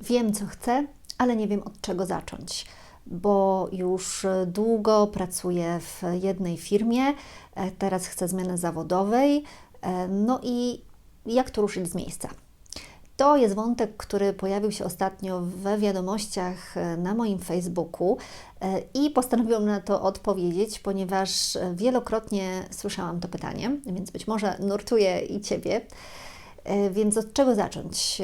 Wiem, co chcę, ale nie wiem od czego zacząć, bo już długo pracuję w jednej firmie, e, teraz chcę zmiany zawodowej, e, no i jak tu ruszyć z miejsca? To jest wątek, który pojawił się ostatnio we wiadomościach e, na moim Facebooku i postanowiłam na to odpowiedzieć, ponieważ wielokrotnie słyszałam to pytanie, więc być może nurtuje i Ciebie. Więc od czego zacząć?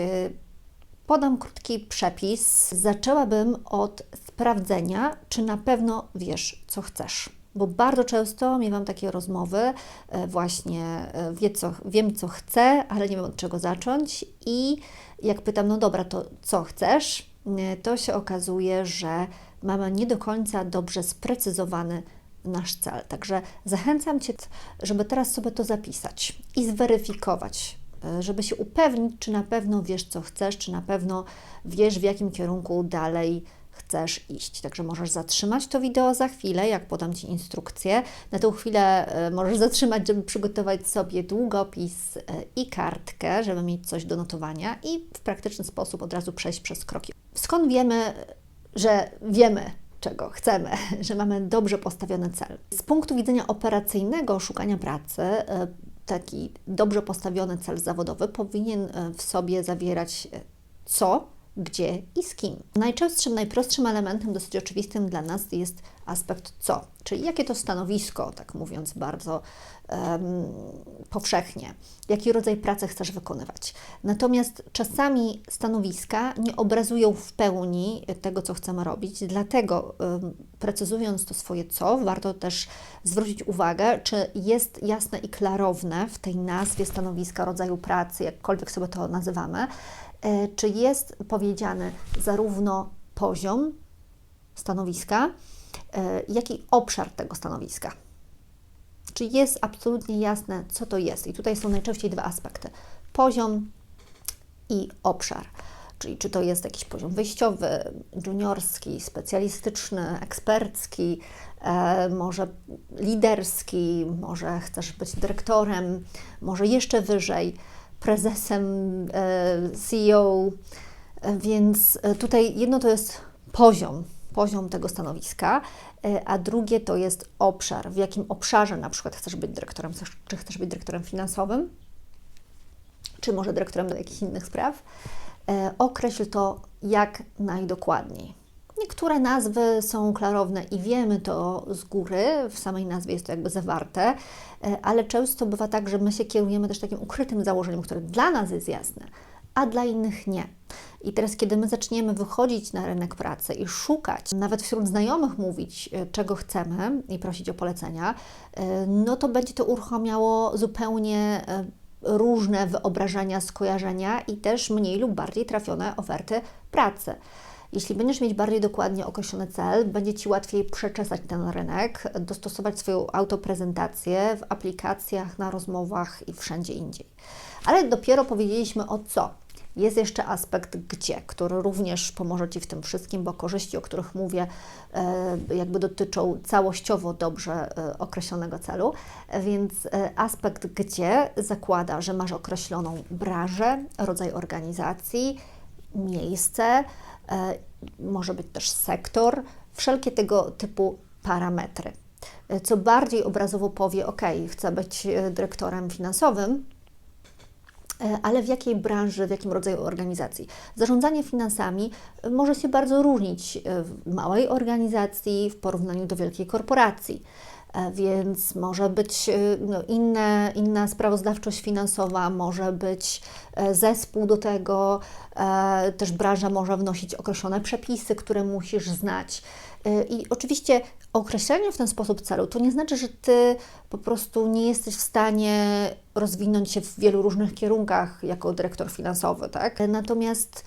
Podam krótki przepis. Zaczęłabym od sprawdzenia, czy na pewno wiesz, co chcesz. Bo bardzo często miewam takie rozmowy, e, właśnie e, wie, co, wiem, co chcę, ale nie wiem od czego zacząć. I jak pytam, no dobra, to co chcesz, e, to się okazuje, że mamy nie do końca dobrze sprecyzowany nasz cel. Także zachęcam Cię, żeby teraz sobie to zapisać i zweryfikować żeby się upewnić, czy na pewno wiesz, co chcesz, czy na pewno wiesz, w jakim kierunku dalej chcesz iść. Także możesz zatrzymać to wideo za chwilę, jak podam Ci instrukcję. Na tą chwilę e, możesz zatrzymać, żeby przygotować sobie długopis e, i kartkę, żeby mieć coś do notowania i w praktyczny sposób od razu przejść przez kroki. Skąd wiemy, że wiemy, czego chcemy, że mamy dobrze postawiony cel? Z punktu widzenia operacyjnego szukania pracy, taki dobrze postawiony cel zawodowy powinien e, w sobie zawierać e, co, gdzie i z kim. Najczęstszym, najprostszym elementem, dosyć oczywistym dla nas jest aspekt co, czyli jakie to stanowisko, tak mówiąc bardzo um, powszechnie, jaki rodzaj pracy chcesz wykonywać. Natomiast czasami stanowiska nie obrazują w pełni tego, co chcemy robić, dlatego um, precyzując to swoje co, warto też zwrócić uwagę, czy jest jasne i klarowne w tej nazwie stanowiska, rodzaju pracy, jakkolwiek sobie to nazywamy, czy jest powiedziany zarówno poziom stanowiska, e, jak i obszar tego stanowiska. Czy jest absolutnie jasne, co to jest? I tutaj są najczęściej dwa aspekty: poziom i obszar. Czyli czy to jest jakiś poziom wyjściowy, juniorski, specjalistyczny, ekspercki, e, może liderski, może chcesz być dyrektorem, może jeszcze wyżej prezesem, e, CEO, e, więc e, tutaj jedno to jest poziom, poziom tego stanowiska, a drugie to jest obszar, w jakim obszarze na przykład chcesz być dyrektorem, czy chcesz być dyrektorem finansowym, czy może dyrektorem do jakichś innych spraw. Określ to jak najdokładniej. Niektóre nazwy są klarowne i wiemy to z góry, w samej nazwie jest to jakby zawarte, e, ale często bywa tak, że my się kierujemy też takim ukrytym założeniem, które dla nas jest jasne, a dla innych nie. I teraz, kiedy my zaczniemy wychodzić na rynek pracy i szukać, nawet wśród znajomych mówić, e, czego chcemy i prosić o polecenia, e, no to będzie to uruchamiało zupełnie różne wyobrażenia, skojarzenia i też mniej lub bardziej trafione oferty pracy. Jeśli będziesz mieć bardziej dokładnie określony cel, będzie Ci łatwiej przeczesać ten rynek, dostosować swoją autoprezentację w aplikacjach, na rozmowach i wszędzie indziej. Ale dopiero powiedzieliśmy o co. Jest jeszcze aspekt gdzie, który również pomoże Ci w tym wszystkim, bo korzyści, o których mówię, e, jakby dotyczą całościowo dobrze e, określonego celu. Więc e, aspekt gdzie zakłada, że masz określoną branżę, rodzaj organizacji, miejsce, może być też sektor, wszelkie tego typu parametry. E, co bardziej obrazowo powie, ok, chcę być e, dyrektorem finansowym, ale w jakiej branży, w jakim rodzaju organizacji. Zarządzanie finansami może się bardzo różnić w małej organizacji w porównaniu do wielkiej korporacji. E, więc może być e, no, inne, inna sprawozdawczość finansowa, może być e, zespół do tego, też branża może wnosić określone przepisy, które musisz znać. I oczywiście określenie w ten sposób celu to nie znaczy, że ty po prostu nie jesteś w stanie rozwinąć się w wielu różnych kierunkach jako dyrektor finansowy, tak? Natomiast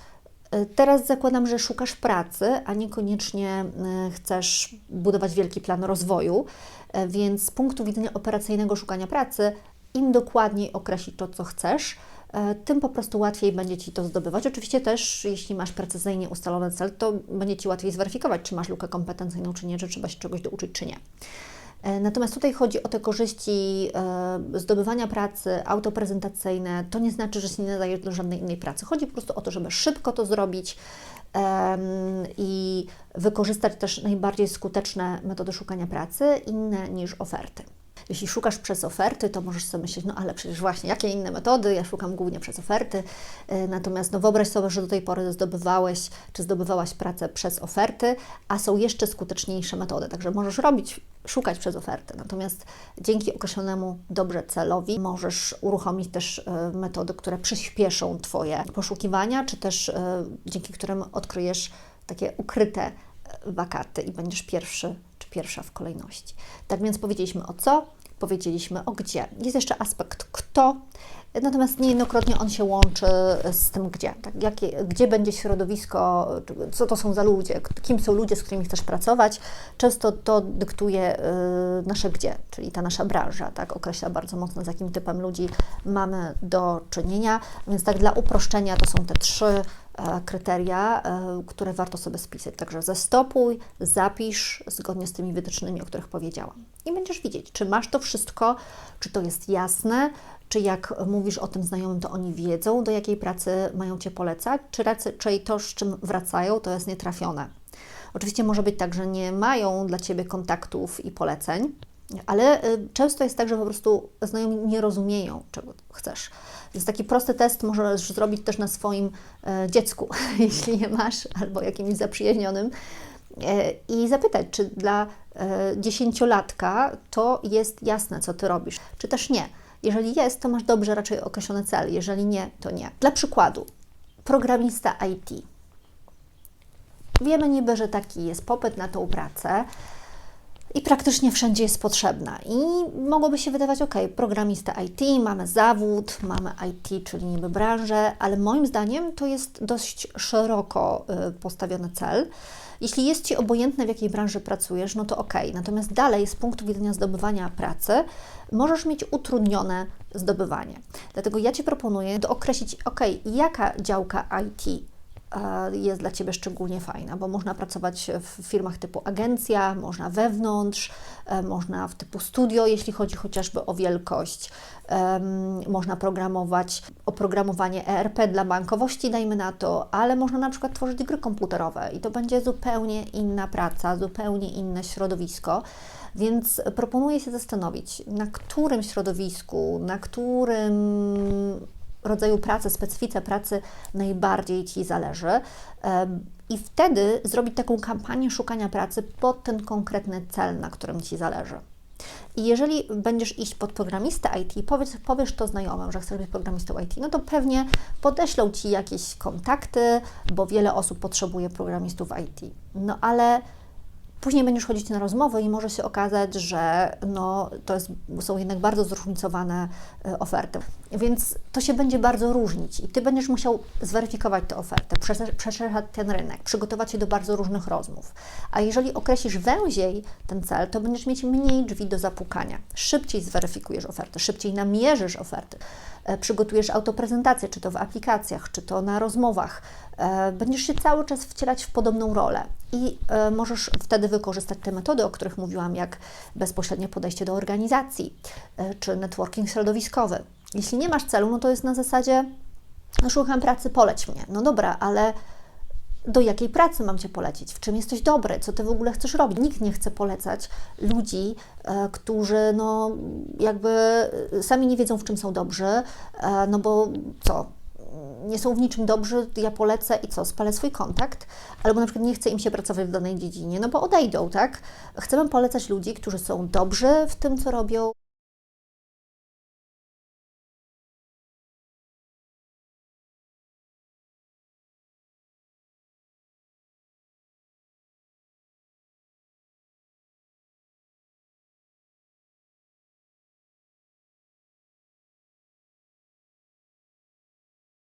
Teraz zakładam, że szukasz pracy, a niekoniecznie chcesz budować wielki plan rozwoju, więc z punktu widzenia operacyjnego szukania pracy, im dokładniej określić to, co chcesz, e, tym po prostu łatwiej będzie Ci to zdobywać. Oczywiście też, jeśli masz precyzyjnie ustalony cel, to będzie Ci łatwiej zweryfikować, czy masz lukę kompetencyjną, czy nie, czy trzeba się czegoś douczyć, czy nie. E, Natomiast tutaj chodzi o te korzyści e, zdobywania pracy, autoprezentacyjne. To nie znaczy, że się nie nadajesz do żadnej innej pracy. Chodzi po prostu o to, żeby szybko to zrobić em, wykorzystać też najbardziej skuteczne metody szukania pracy, inne niż oferty. Jeśli szukasz przez oferty, to możesz sobie myśleć, no ale przecież właśnie, jakie inne metody? Ja szukam głównie przez oferty. E, Natomiast no wyobraź sobie, że do tej pory zdobywałeś czy zdobywałaś pracę przez oferty, a są jeszcze skuteczniejsze metody. Także możesz robić, szukać przez oferty. Natomiast dzięki określonemu dobrze celowi możesz uruchomić też e, metody, które przyspieszą Twoje poszukiwania, czy też e, dzięki którym odkryjesz takie ukryte e, wakaty i będziesz pierwszy czy pierwsza w kolejności. Tak więc powiedzieliśmy o co, powiedzieliśmy o gdzie. Jest jeszcze aspekt kto, natomiast niejednokrotnie on się łączy z tym gdzie. Tak, jakie, gdzie będzie środowisko, co to są za ludzie, kim są ludzie, z którymi chcesz pracować. Często to dyktuje y, nasze gdzie, czyli ta nasza branża, tak, określa bardzo mocno z jakim typem ludzi mamy do czynienia. Więc tak dla uproszczenia to są te trzy e, kryteria, e, które warto sobie spisać. Także zastopuj, zapisz zgodnie z tymi wytycznymi, o których powiedziałam. I będziesz widzieć, czy masz to wszystko, czy to jest jasne, czy jak mówisz o tym znajomym, to oni wiedzą, do jakiej pracy mają Cię polecać, czy raczej to, z czym wracają, to jest nietrafione. Oczywiście może być tak, że nie mają dla Ciebie kontaktów i poleceń, ale y, często jest tak, że po prostu znajomi nie rozumieją, czego chcesz. Więc taki prosty test możesz zrobić też na swoim e, dziecku, jeśli je masz, albo jakimś zaprzyjaźnionym e, i zapytać, czy dla e, dziesięciolatka to jest jasne, co Ty robisz, czy też nie. Jeżeli jest, to masz dobrze raczej określony cel, jeżeli nie, to nie. Dla przykładu, programista IT. Wiemy niby, że taki jest popyt na tą pracę i praktycznie wszędzie jest potrzebna. I mogłoby się wydawać, ok, programista IT, mamy zawód, mamy IT, czyli niby branżę, ale moim zdaniem to jest dość szeroko y, postawiony cel. Jeśli jest Ci obojętne, w jakiej branży pracujesz, no to ok. Natomiast dalej, z punktu widzenia zdobywania pracy, możesz mieć utrudnione zdobywanie. Dlatego ja Ci proponuję dookreślić, ok, jaka działka IT jest dla Ciebie szczególnie fajna, bo można pracować w firmach typu agencja, można wewnątrz, e, można w typu studio, jeśli chodzi chociażby o wielkość, można programować oprogramowanie ERP dla bankowości, dajmy na to, ale można na przykład tworzyć gry komputerowe i to będzie zupełnie inna praca, zupełnie inne środowisko. Więc proponuję się zastanowić, na którym środowisku, na którym rodzaju pracy, specyfice pracy najbardziej Ci zależy. I wtedy zrobić taką kampanię szukania pracy pod ten konkretny cel, na którym Ci zależy. I jeżeli będziesz iść pod programistę IT, powiedz, powiesz to znajomym, że chcesz być programistą IT, no to pewnie podeślą Ci jakieś kontakty, bo wiele osób potrzebuje programistów IT. No ale Później będziesz chodzić na rozmowy i może się okazać, że no, to jest, są jednak bardzo zróżnicowane e, oferty. Więc to się będzie bardzo różnić i Ty będziesz musiał zweryfikować tę ofertę, przesze- przeszerzać ten rynek, przygotować się do bardzo różnych rozmów. A jeżeli określisz węziej ten cel, to będziesz mieć mniej drzwi do zapukania. Szybciej zweryfikujesz ofertę, szybciej namierzysz oferty, e, przygotujesz autoprezentację, czy to w aplikacjach, czy to na rozmowach. E, Będziesz się cały czas wcielać w podobną rolę i możesz wtedy wykorzystać te metody, o których mówiłam, jak bezpośrednie podejście do organizacji, e, czy networking środowiskowy. Jeśli nie masz celu, no to jest na zasadzie, no szukam pracy, poleć mnie. No dobra, ale do jakiej pracy mam Cię polecić? W czym jesteś dobry? Co Ty w ogóle chcesz robić? Nikt nie chce polecać ludzi, e, którzy no jakby e, sami nie wiedzą, w czym są dobrzy, no bo co? Nie są w niczym dobrzy, ja polecę i co? Spalę swój kontakt, albo na przykład nie chce im się pracować w danej dziedzinie, no bo odejdą, tak? Chcemy polecać ludzi, którzy są dobrzy w tym, co robią,